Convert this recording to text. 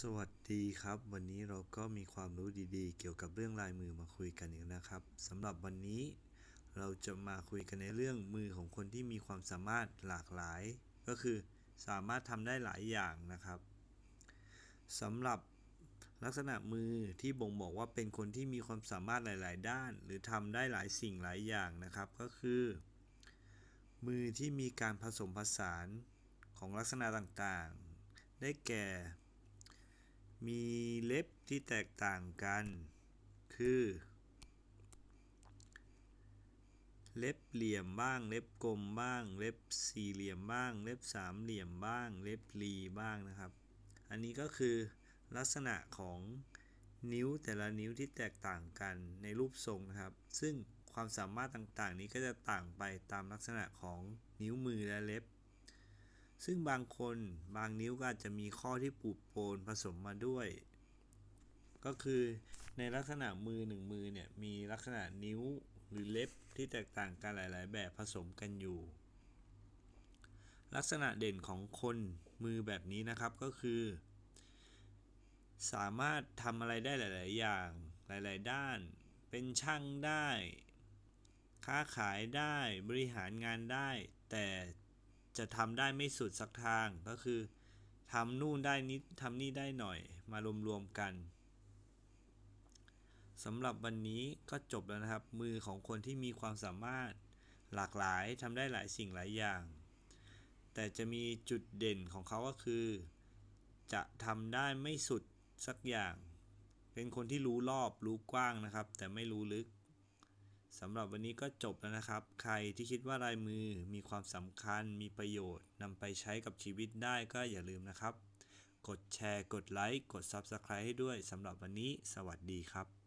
สวัสดีครับ วันนี้เราก็มีความรู้ดีๆ เกี่ยวกับเรื่องลายมือมาคุยกันอีกนะครับสำหรับวันนี้ เราจะมาคุยกันในเรื่องมือของคนที่มีความสามารถหลากหลาย ก็คือสามารถทำได้หลายอย่างนะครับสำหรับลักษณะมือที่บ่งบอกว่าเป็นคนที่มีความสามารถหลาย ๆ ด้าน หรือทำได้หลายสิ่งหลายอย่างนะครับ ก็คือ มือที่มีการผสมผสานของลักษณะต่างๆ ได้แก่ มีเล็บที่แตกต่างกัน คือ เล็บเหลี่ยมบ้าง เล็บกลมบ้าง เล็บสี่เหลี่ยมบ้าง เล็บสามเหลี่ยมบ้าง เล็บรีบ้างนะครับ อันนี้ก็คือลักษณะของนิ้วแต่ละนิ้วที่แตกต่างกันในรูปทรงนะครับ ซึ่งความสามารถต่างๆ นี้ก็จะต่างไปตามลักษณะของนิ้วมือและเล็บ ซึ่งบางคนบางนิ้วก็อาจจะมีข้อที่ปูดโปนผสมมาด้วย ก็คือในลักษณะมือหนึ่งมือเนี่ยมีลักษณะนิ้วหรือเล็บที่แตกต่างกันหลาย ๆ แบบผสมกันอยู่ ลักษณะเด่นของคนมือแบบนี้นะครับก็คือ สามารถทำอะไรได้หลาย ๆ อย่างหลาย ๆ ด้าน เป็นช่างได้ ค้าขายได้บริหารงานได้ แต่ จะทำได้ไม่สุดสักทางก็คือทำนู่นได้นิดทำนี่ได้หน่อยมารวมๆกันสำหรับวันนี้ก็จบแล้วนะครับ มือของคนที่มีความสามารถหลากหลายทำได้หลายสิ่งหลายอย่าง แต่จะมีจุดเด่นของเขาก็คือ จะทำได้ไม่สุดสักอย่าง เป็นคนที่รู้รอบรู้กว้างนะครับ แต่ไม่รู้ลึก สำหรับวันนี้ก็จบแล้วนะครับ ใครที่คิดว่าลายมือมีความสำคัญ มีประโยชน์นำไปใช้กับชีวิตได้ก็อย่าลืมนะครับ กดแชร์ กดไลค์ กด Subscribe ให้ด้วยสำหรับวันนี้ สวัสดีครับ